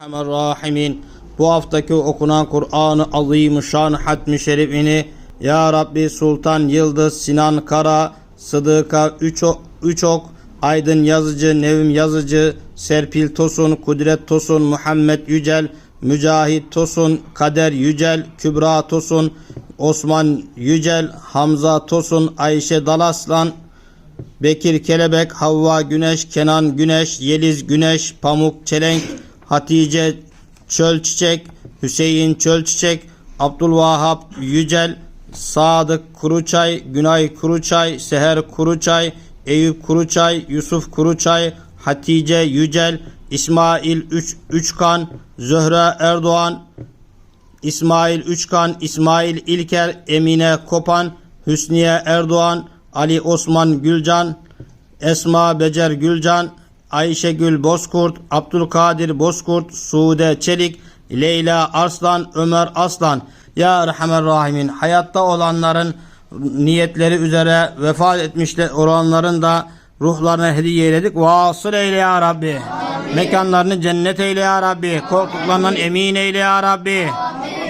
Rahimin. Bu haftaki okunan Kur'an-ı Azimüşşan Hatmi Şerifini Ya Rabbi Sultan Yıldız Sinan Kara Sıdıka Üçok, Üçok Aydın Yazıcı Nevim Yazıcı Serpil Tosun Kudret Tosun Muhammed Yücel Mücahit Tosun Kader Yücel Kübra Tosun Osman Yücel Hamza Tosun Ayşe Dalaslan Bekir Kelebek, Havva Güneş, Kenan Güneş, Yeliz Güneş, Pamuk Çelenk, Hatice Çölçiçek, Hüseyin Çölçiçek, Abdülvahap Yücel, Sadık Kuruçay, Günay Kuruçay, Seher Kuruçay, Eyüp Kuruçay, Yusuf Kuruçay, Hatice Yücel, İsmail Üç, Üçkan, Zöhre Erdoğan, İsmail Üçkan, İsmail İlker, Emine Kopan, Hüsniye Erdoğan, Ali Osman Gülcan, Esma Becer Gülcan, Ayşegül Bozkurt, Abdülkadir Bozkurt, Sude Çelik, Leyla Arslan, Ömer Aslan. Ya Erhamer Rahimin hayatta olanların niyetleri üzere vefat etmişler olanların da ruhlarına hediye eyledik. Vasıl eyle ya Rabbi. Mekanlarını cennet eyle ya Rabbi. Korktuklarından emin eyle ya Rabbi.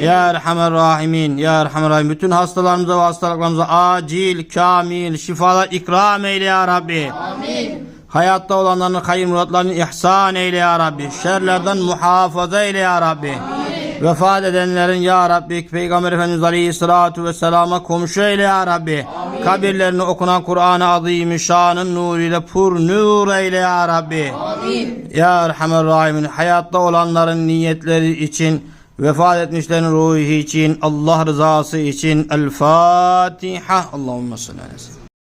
Ya Erhamer Rahimin. Ya Erhamer Rahimin. Bütün hastalarımıza ve hastalıklarımıza acil, kamil, şifalar ikram eyle ya Rabbi. Hayatta olanların hayır muratlarını ihsan eyle ya Rabbi. Şerlerden muhafaza eyle ya Rabbi. Vefat edenlerin ya Rabbi Peygamber Efendimiz Aleyhisselatü Vesselam'a komşu eyle ya Rabbi. Kabirlerini okunan Kur'an-ı Azim şanın nuruyla pur nur eyle ya Rabbi. Ya Erhamer Rahimin hayatta olanların niyetleri için vefat etmişlerin ruhu için Allah rızası için El Fatiha. Allahümme salli aleyhi ve sellem.